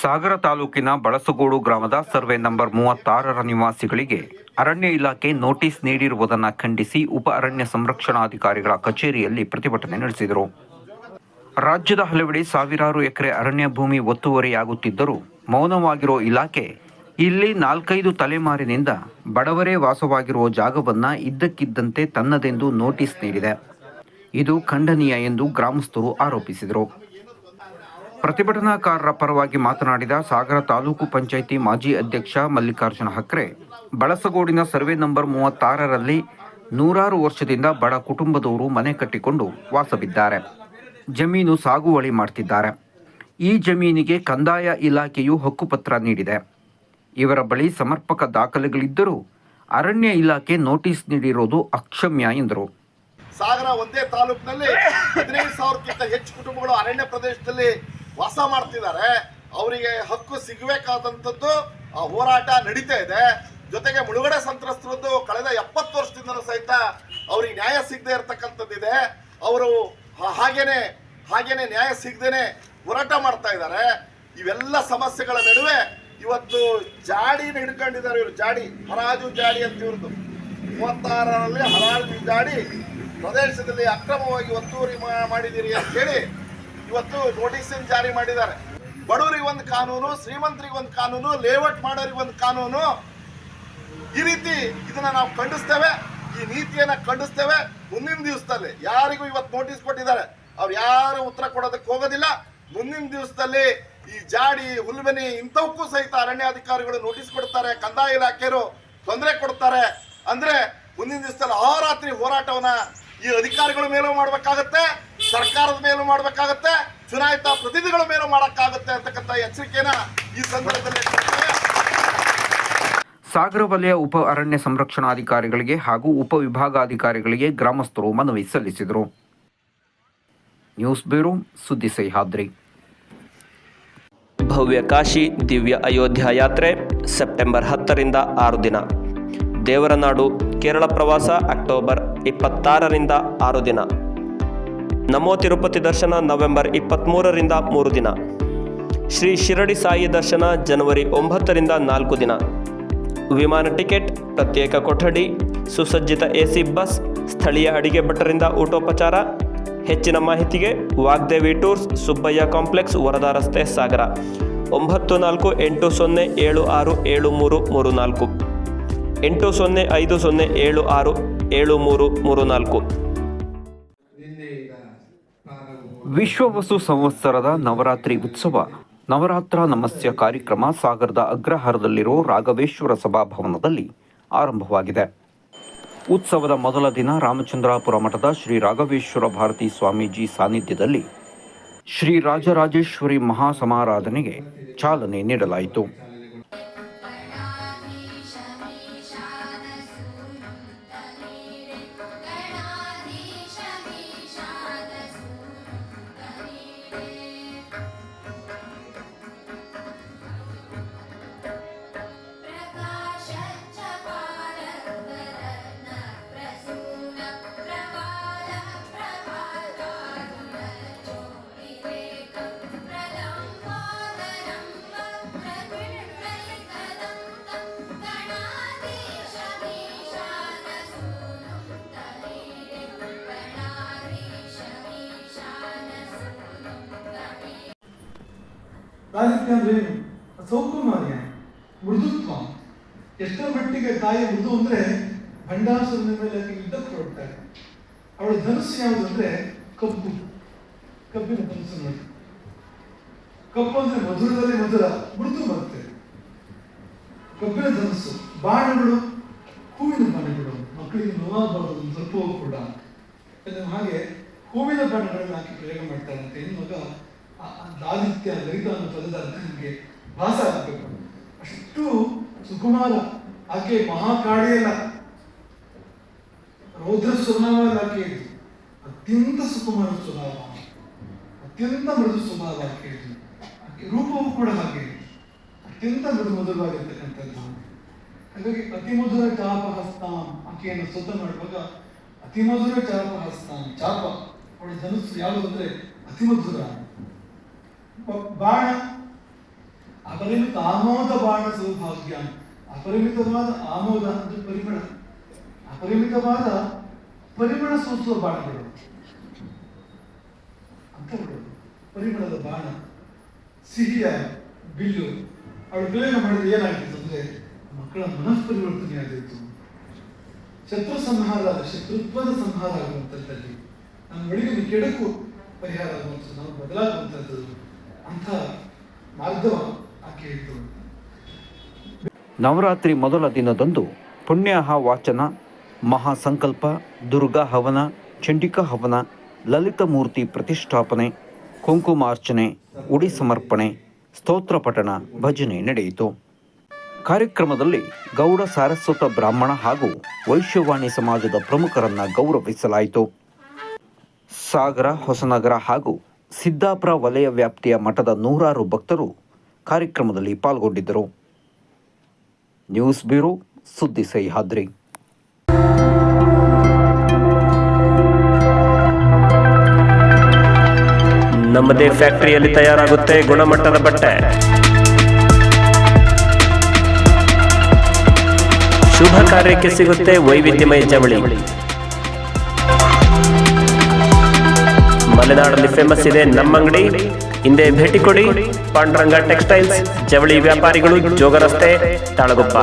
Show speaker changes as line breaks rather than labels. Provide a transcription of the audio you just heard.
ಸಾಗರ ತಾಲೂಕಿನ ಬಳಸಗೋಡು ಗ್ರಾಮದ survey number ಮೂವತ್ತಾರರ ನಿವಾಸಿಗಳಿಗೆ ಅರಣ್ಯ ಇಲಾಖೆ ನೋಟಿಸ್ ನೀಡಿರುವುದನ್ನು ಖಂಡಿಸಿ ಉಪ ಅರಣ್ಯ ಸಂರಕ್ಷಣಾಧಿಕಾರಿಗಳ ಕಚೇರಿಯಲ್ಲಿ ಪ್ರತಿಭಟನೆ ನಡೆಸಿದರು. ರಾಜ್ಯದ ಹಲವೆಡೆ ಸಾವಿರಾರು ಎಕರೆ ಅರಣ್ಯ ಭೂಮಿ ಒತ್ತುವರಿಯಾಗುತ್ತಿದ್ದರೂ ಮೌನವಾಗಿರೋ ಇಲಾಖೆ ಇಲ್ಲಿ ನಾಲ್ಕೈದು ತಲೆಮಾರಿನಿಂದ ಬಡವರೇ ವಾಸವಾಗಿರುವ ಜಾಗವನ್ನು ಇದ್ದಕ್ಕಿದ್ದಂತೆ ತನ್ನದೆಂದು ನೋಟಿಸ್ ನೀಡಿದೆ. ಇದು ಖಂಡನೀಯ ಎಂದು ಗ್ರಾಮಸ್ಥರು ಆರೋಪಿಸಿದರು. ಪ್ರತಿಭಟನಾಕಾರರ ಪರವಾಗಿ ಮಾತನಾಡಿದ ಸಾಗರ ತಾಲೂಕು ಪಂಚಾಯಿತಿ ಮಾಜಿ ಅಧ್ಯಕ್ಷ ಮಲ್ಲಿಕಾರ್ಜುನ ಹಕ್ರೆ, ಬಳಸಗೋಡಿನ ಸರ್ವೆ ನಂಬರ್ ಮೂವತ್ತಾರರಲ್ಲಿ ನೂರಾರು ವರ್ಷದಿಂದ ಬಡ ಕುಟುಂಬದವರು ಮನೆ ಕಟ್ಟಿಕೊಂಡು ವಾಸವಿದ್ದಾರೆ. ಜಮೀನು ಸಾಗುವಳಿ ಮಾಡ್ತಿದ್ದಾರೆ. ಈ ಜಮೀನಿಗೆ ಕಂದಾಯ ಇಲಾಖೆಯು ಹಕ್ಕುಪತ್ರ ನೀಡಿದೆ. ಇವರ ಬಳಿ ಸಮರ್ಪಕ ದಾಖಲೆಗಳಿದ್ದರೂ ಅರಣ್ಯ ಇಲಾಖೆ ನೋಟಿಸ್ ನೀಡಿರೋದು ಅಕ್ಷಮ್ಯ ಎಂದರು.
ಸಾಗರ ಒಂದೇ ತಾಲೂಕಿನಲ್ಲಿ ಹದಿನೈದು ಸಾವಿರಕ್ಕಿಂತ ಹೆಚ್ಚು ಕುಟುಂಬಗಳು ಅರಣ್ಯ ಪ್ರದೇಶದಲ್ಲಿ ವಾಸ ಮಾಡ್ತಿದ್ದಾರೆ. ಅವರಿಗೆ ಹಕ್ಕು ಸಿಗಬೇಕಾದಂಥದ್ದು ಆ ಹೋರಾಟ ನಡೀತಾ ಇದೆ. ಜೊತೆಗೆ ಮುಳುಗಡೆ ಸಂತ್ರಸ್ತರದ್ದು ಕಳೆದ ಎಪ್ಪತ್ತು ವರ್ಷದಿಂದಲೂ ಸಹಿತ ಅವ್ರಿಗೆ ನ್ಯಾಯ ಸಿಗದೆ ಇರತಕ್ಕಂಥದ್ದಿದೆ ಅವರು ಹಾಗೇನೆ ಹಾಗೇನೆ ನ್ಯಾಯ ಸಿಗದೇನೆ ಹೋರಾಟ ಮಾಡ್ತಾ ಇದ್ದಾರೆ. ಇವೆಲ್ಲ ಸಮಸ್ಯೆಗಳ ನಡುವೆ ಇವತ್ತು ಜಾಡಿನ ಹಿಡ್ಕೊಂಡಿದ್ದಾರೆ ಇವರು. ಜಾಡಿ, ಹರಾಜು ಜಾಡಿ ಅಂತ ಇವ್ರದ್ದು. ಮೂವತ್ತಾರರಲ್ಲಿ ಹರಾಜು ಜಾಡಿ ಪ್ರದೇಶದಲ್ಲಿ ಅಕ್ರಮವಾಗಿ ಒತ್ತುವರಿ ಮಾಡಿದ್ದೀರಿ ಅಂತ ಹೇಳಿ ಇವತ್ತು ನೋಟಿಸ್ ಜಾರಿ ಮಾಡಿದ್ದಾರೆ. ಬಡವರಿಗೆ ಒಂದು ಕಾನೂನು, ಶ್ರೀಮಂತರಿಗೆ ಒಂದು ಕಾನೂನು, ಲೇಔಟ್ ಮಾಡೋರಿಗೆ ಒಂದು ಕಾನೂನು. ಈ ರೀತಿ ಇದನ್ನ ನಾವು ಖಂಡಿಸ್ತೇವೆ. ಈ ನೀತಿಯನ್ನ ಖಂಡಿಸ್ತೇವೆ. ಮುಂದಿನ ದಿವಸದಲ್ಲಿ ಯಾರಿಗೂ ಇವತ್ತು ನೋಟಿಸ್ ಕೊಟ್ಟಿದ್ದಾರೆ, ಅವ್ರು ಯಾರು ಉತ್ತರ ಕೊಡೋದಕ್ಕೆ ಹೋಗೋದಿಲ್ಲ. ಮುಂದಿನ ದಿವಸದಲ್ಲಿ ಈ ಜಾಡಿ, ಹುಲ್ಬನಿ ಇಂಥವಕ್ಕೂ ಸಹಿತ ಅರಣ್ಯಾಧಿಕಾರಿಗಳು ನೋಟಿಸ್ ಕೊಡ್ತಾರೆ, ಕಂದಾಯ ಇಲಾಖೆಯರು ತೊಂದರೆ ಕೊಡ್ತಾರೆ. ಅಂದ್ರೆ ಮುಂದಿನ ದಿವಸದಲ್ಲಿ ಅಹೋರಾತ್ರಿ ಹೋರಾಟವನ್ನ ಈ ಅಧಿಕಾರಿಗಳ ಮೇಲೂ ಮಾಡ್ಬೇಕಾಗತ್ತೆ. ಸರ್ಕಾರದ ಮೇಲೂ ಮಾಡಬೇಕಾಗತ್ತೆ ಚುನಾಯಿತ ಪ್ರತಿನಿಧಿಗಳ ಮೇಲೂ ಮಾಡಕ್ಕಾಗತ್ತೆ ಅಂತಕ್ಕಂಥ ಎಚ್ಚರಿಕೆನ ಈ ಸಂದರ್ಭದಲ್ಲಿ.
ಸಾಗರ ವಲಯ ಉಪ ಅರಣ್ಯ ಸಂರಕ್ಷಣಾಧಿಕಾರಿಗಳಿಗೆ ಹಾಗೂ ಉಪವಿಭಾಗಾಧಿಕಾರಿಗಳಿಗೆ ಗ್ರಾಮಸ್ಥರು ಮನವಿ ಸಲ್ಲಿಸಿದರು. ನ್ಯೂಸ್ ಬ್ಯೂರೋ ಸುದ್ದಿ ಸಹ್ಯಾದ್ರಿ.
ಭವ್ಯ ಕಾಶಿ ದಿವ್ಯ ಅಯೋಧ್ಯ ಯಾತ್ರೆ ಸೆಪ್ಟೆಂಬರ್ ಹತ್ತರಿಂದ ಆರು ದಿನ. ದೇವರನಾಡು ಕೇರಳ ಪ್ರವಾಸ ಅಕ್ಟೋಬರ್ ಇಪ್ಪತ್ತಾರರಿಂದ ಆರು ದಿನ. ನಮೋ ತಿರುಪತಿ ದರ್ಶನ ನವೆಂಬರ್ ಇಪ್ಪತ್ತ್ಮೂರರಿಂದ ಮೂರು ದಿನ. ಶ್ರೀ ಶಿರಡಿ ಸಾಯಿ ದರ್ಶನ ಜನವರಿ ಒಂಬತ್ತರಿಂದ ನಾಲ್ಕು ದಿನ. ವಿಮಾನ ಟಿಕೆಟ್, ಪ್ರತ್ಯೇಕ ಕೊಠಡಿ, ಸುಸಜ್ಜಿತ ಎಸಿ ಬಸ್, ಸ್ಥಳೀಯ ಅಡಿಗೆ ಭಟ್ಟರಿಂದ ಊಟೋಪಚಾರ, ಹೆಚ್ಚಿನ ಮಾಹಿತಿಗೆ ವಾಗ್ದೇವಿ ಟೂರ್ಸ್, ಸುಬ್ಬಯ್ಯ ಕಾಂಪ್ಲೆಕ್ಸ್, ವರದಾ ರಸ್ತೆ, ಸಾಗರ. ಒಂಬತ್ತು ನಾಲ್ಕು ಎಂಟು ಸೊನ್ನೆ ಏಳು ಆರು ಏಳು ಮೂರು ಮೂರು ನಾಲ್ಕು. ಎಂಟು ಸೊನ್ನೆ ಐದು ಸೊನ್ನೆ ಏಳು ಆರು ಏಳು ಮೂರು ಮೂರು ನಾಲ್ಕು.
ವಿಶ್ವ ವಸು ಸಂವತ್ಸರದ ನವರಾತ್ರಿ ಉತ್ಸವ. ನವರಾತ್ರ ನಮಸ್ಯ ಕಾರ್ಯಕ್ರಮ ಸಾಗರದ ಅಗ್ರಹಾರದಲ್ಲಿರೋ ರಾಘವೇಶ್ವರ ಸಭಾಭವನದಲ್ಲಿ ಆರಂಭವಾಗಿದೆ. ಉತ್ಸವದ ಮೊದಲ ದಿನ ರಾಮಚಂದ್ರಾಪುರ ಮಠದ ಶ್ರೀ ರಾಘವೇಶ್ವರ ಭಾರತಿ ಸ್ವಾಮೀಜಿ ಸಾನ್ನಿಧ್ಯದಲ್ಲಿ ಶ್ರೀ ರಾಜರಾಜೇಶ್ವರಿ ಮಹಾಸಮಾರಾಧನೆಗೆ ಚಾಲನೆ ನೀಡಲಾಯಿತು.
ರಾಜಕೀಯ ಅಂದ್ರೆ ಏನು ಸೌಕುಮಾರ್ಯ ಮೃದುತ್ವ. ಎಷ್ಟರ ಮಟ್ಟಿಗೆ ತಾಯಿ ಮೃದು ಅಂದ್ರೆ ಭಂಡಾಸುರನ ಮೇಲೆ ಯುದ್ಧಕ್ಕೆ ಹೊರಡ್ತಾರೆ ಅವಳ ಧನುಸ್ಸು ಯಾವುದು ಅಂದ್ರೆ ಕಬ್ಬು. ಕಬ್ಬಿನ ಧನುಸ್ಸು ನೋಡಿ. ಕಬ್ಬು ಅಂದ್ರೆ ಮಧುರದಲ್ಲಿ ಮಧುರ, ಮೃದು ಬರುತ್ತೆ. ಕಬ್ಬಿನ ಧನುಸ್ಸು, ಬಾಣಗಳು, ಹೂವಿನ ಬಾಣಗಳು, ಮಕ್ಕಳಿಗೆ ನೋವಾಗಬಾರದು ಸ್ವಲ್ಪವೂ ಕೂಡ ಹಾಗೆ ಹೂವಿನ ಬಾಣಗಳನ್ನು ಹಾಕಿ ಪ್ರಯೋಗ ಮಾಡ್ತಾರಂತೆ ಹೆಣ್ಣು ಮಗ ಲಾಲಿತ್ಯ ಲಲಿತ ಅನ್ನೋ ಪದದ ನಿಮಗೆ ಭಾಸ ಆಗಬೇಕು. ಅಷ್ಟು ಸುಕುಮಾರ, ಆಕೆ ಮಹಾಕಾಳಿಯಲ್ಲ. ರೌದ್ರ ಸ್ವಭಾವ ಆಕೆ ಅತ್ಯಂತ ಸುಕುಮಾರ ಸ್ವಭಾವ. ಅತ್ಯಂತ ಮೃದು ಸ್ವಭಾವ ಆಕೆ ಆಕೆ ರೂಪವೂ ಕೂಡ ಹಾಗೆ. ಅತ್ಯಂತ ಮೃದು ಮಧುರವಾಗಿರ್ತಕ್ಕಂಥದ್ದು ಹಾಗಾಗಿ ಅತಿ ಮಧುರ ಚಾಪ ಹಸ್ತಾಂ ಆಕೆಯನ್ನು ಸ್ತೋತ್ರ ಮಾಡುವಾಗ ಅತಿ ಮಧುರ ಚಾಪ ಹಸ್ತಾಂ. ಚಾಪ, ಅವಳ ಧನುಸ್ಸು ಯಾವುದು ಅಂದರೆ ಅತಿ ಮಧುರ. ಬಾಣ. ಅಪರಿಮಿತ ಆಮೋದ ಬಾಣ ಸೌಭಾಗ್ಯ. ಅಪರಿಮಿತವಾದ ಆಮೋದ ಅಂದ್ರೆ ಪರಿಮಳ. ಅಪರಿಮಿತವಾದ ಪರಿಮಳ ಸೂಸುವ ಬಾಣಗಳು ಅಂತ ಪರಿಮಳದ ಬಾಣ. ಸಿಹಿಯ ಬಿಲ್ಲು. ಅವಳು ಪ್ರಯೋಗ ಮಾಡಿದ್ರೆ ಏನಾಗ್ತಿತ್ತು ಅಂದ್ರೆ ಮಕ್ಕಳ ಮನಃಪರಿವರ್ತನೆ ಆಗಿತ್ತು. ಶತ್ರು ಸಂಹಾರ, ಶತ್ರುತ್ವದ ಸಂಹಾರ ಆಗುವಂಥದ್ದಲ್ಲಿ ನಮ್ಮ ಒಳಗಿನ ಕೆಡಕು ಪರಿಹಾರ ಆಗುವಂಥದ್ದು, ನಾವು ಬದಲಾಗುವಂಥದ್ದು. ಅಂಥ ಮಾರ್ಗವ ಆಕೆ ಇತ್ತು
ನವರಾತ್ರಿ ಮೊದಲ ದಿನದಂದು ಪುಣ್ಯಾಹ ವಾಚನ, ಮಹಾಸಂಕಲ್ಪ, ದುರ್ಗಾ ಹವನ, ಚಂಡಿಕಾ ಹವನ, ಲಲಿತ ಮೂರ್ತಿ ಪ್ರತಿಷ್ಠಾಪನೆ, ಕುಂಕುಮಾರ್ಚನೆ, ಉಡಿ ಸಮರ್ಪಣೆ, ಸ್ತೋತ್ರ ಪಠಣ, ಭಜನೆ ನಡೆಯಿತು. ಕಾರ್ಯಕ್ರಮದಲ್ಲಿ ಗೌಡ ಸಾರಸ್ವತ ಬ್ರಾಹ್ಮಣ ಹಾಗೂ ವೈಶ್ಯವಾಣಿ ಸಮಾಜದ ಪ್ರಮುಖರನ್ನು ಗೌರವಿಸಲಾಯಿತು. ಸಾಗರ, ಹೊಸನಗರ ಹಾಗೂ ಸಿದ್ದಾಪುರ ವಲಯ ವ್ಯಾಪ್ತಿಯ ಮಠದ ನೂರಾರು ಭಕ್ತರು ಕಾರ್ಯಕ್ರಮದಲ್ಲಿ ಪಾಲ್ಗೊಂಡಿದ್ದರು. ನ್ಯೂಸ್ ಬ್ಯೂರೋ ಸುದ್ದಿ ಸಹ್ಯಾದ್ರಿ.
ನಮ್ಮದೇ ಫ್ಯಾಕ್ಟರಿಯಲ್ಲಿ ತಯಾರಾಗುತ್ತೆ ಗುಣಮಟ್ಟದ ಬಟ್ಟೆ. ಶುಭ ಕಾರ್ಯಕ್ಕೆ ಸಿಗುತ್ತೆ ವೈವಿಧ್ಯಮಯ ಜವಳಿ. ಮಲೆನಾಡಲ್ಲಿ ಫೇಮಸ್ ಇದೆ. ನಮ್ಮ ಅಂಗಡಿ. ಹಿಂದೆ ಭೇಟಿ ಕೊಡಿ. ಪಾಂಡುರಂಗ ಟೆಕ್ಸ್ಟೈಲ್ಸ್, ಜವಳಿ ವ್ಯಾಪಾರಿಗಳು, ಜೋಗ ರಸ್ತೆ, ತಾಳಗುಪ್ಪ.